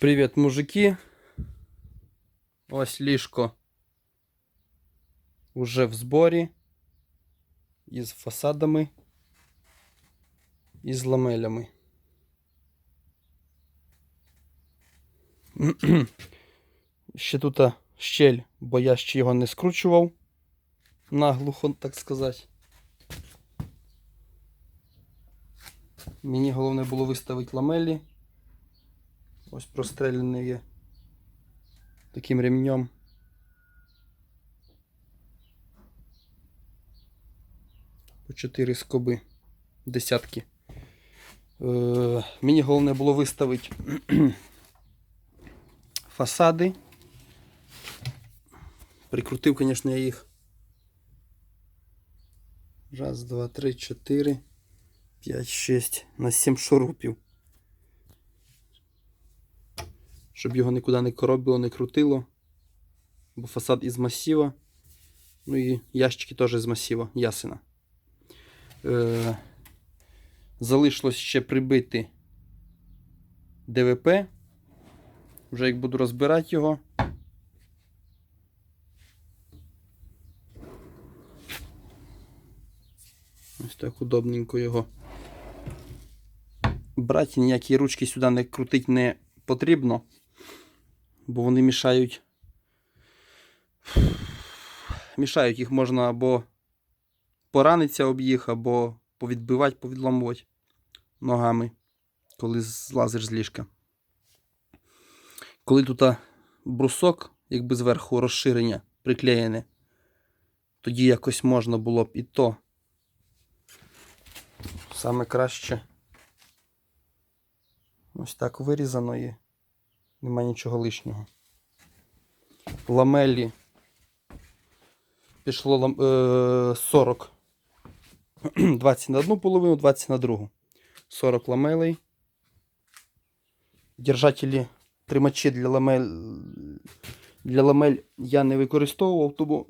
Привіт, мужики. Ось ліжко уже в зборі. Із фасадами і з ламелями. Ще тут щель, бо я ще його не скручував. Наглухо, так сказати. Мені головне було виставити ламелі. Ось простреляний є таким ремнем. По 4 скоби. Десятки. Е, мені головне було виставити фасади. Прикрутив, звісно, я їх. Раз, два, три, чотири, п'ять, шість. На сім шурупів. Щоб його нікуди не коробило, не крутило. Бо фасад із масива. Ну і ящики теж з масива, ясена. Е, залишилось ще прибити ДВП. Вже як буду розбирати його. Ось так удобненько його. Брати ніякі ручки сюди не крутить не потрібно, бо вони мішають. Мішають їх можна або поранитися об їх, або повідбивати, повідламувати ногами, коли злазиш з ліжка. Коли тут брусок, якби зверху розширення приклеєне, тоді якось можна було б і то. Саме краще. Ось так вирізано і нема нічого лишнього. Ламелі пішло е... 40. 20 на одну половину, 20 на другу. 40 ламелей. Держателі тримачі для ламель для ламель я не використовував, тому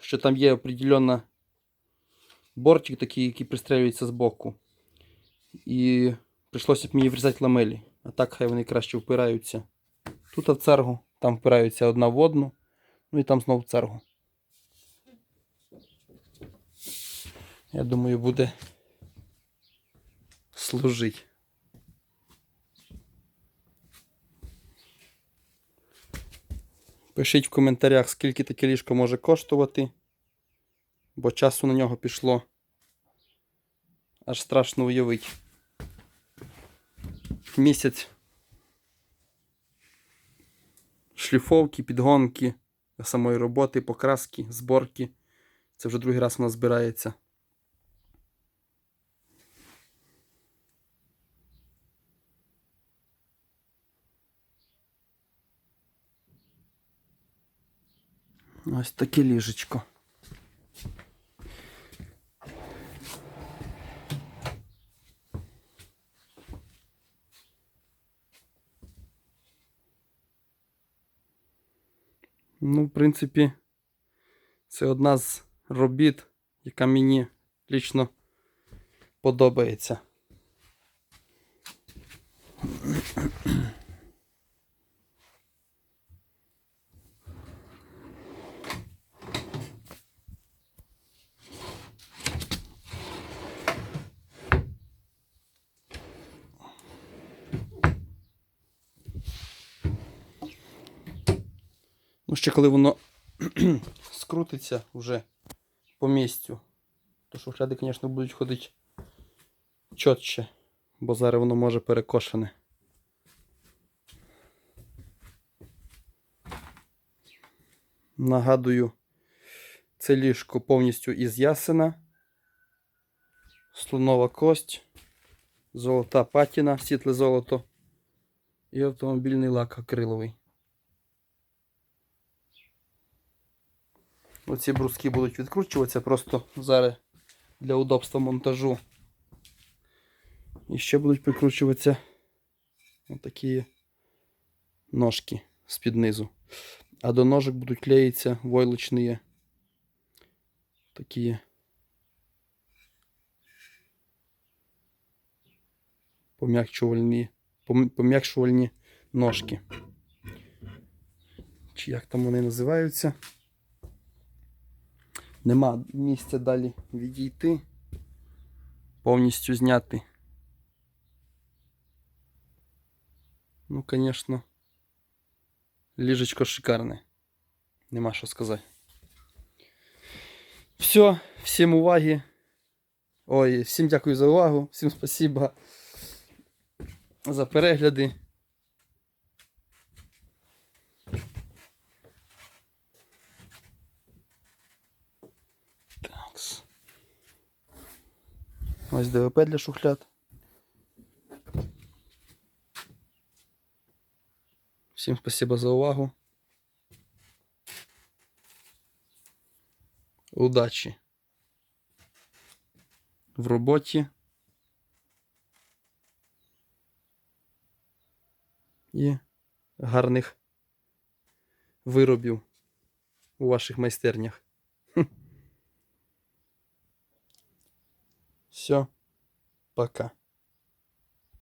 що там є определенна бортик такий, який пристрелюється з боку. І прийшлося б мені врізати ламелі. А так хай вони краще впираються. Тут в цергу, там впираються одна в одну, ну і там знову в цергу. Я думаю, буде служить. Пишіть в коментарях, скільки таке ліжко може коштувати, бо часу на нього пішло. Аж страшно уявити. Місяць шліфовки, підгонки, самої роботи, покраски, зборки. Це вже другий раз нас збирається. Ось таке ліжечко. Ну, в принципі, це одна з робіт, яка мені лічно подобається. Ще коли воно скрутиться вже по місцю, то шухляди, звісно, будуть ходити чітче, бо зараз воно може перекошене. Нагадую, це ліжко повністю із ясена, слонова кость, золота патіна, світле золото і автомобільний лак акриловий. Оці бруски будуть відкручуватися просто зараз для удобства монтажу. І ще будуть прикручуватися отакі ножки з-під низу. А до ножок будуть клеїтися войлочні такі пом'якчувальні, пом- пом'якшувальні ножки. Чи як там вони називаються? Нема місця далі відійти. Повністю зняти. Ну, звісно, ліжечко шикарне. Нема що сказати. Все, всім уваги. Ой, всім дякую за увагу, всім спасибо за перегляди. Ось ДВП для шухляд. Всім спасибо за увагу. Удачі в роботі. І гарних виробів у ваших майстернях. Все, пока.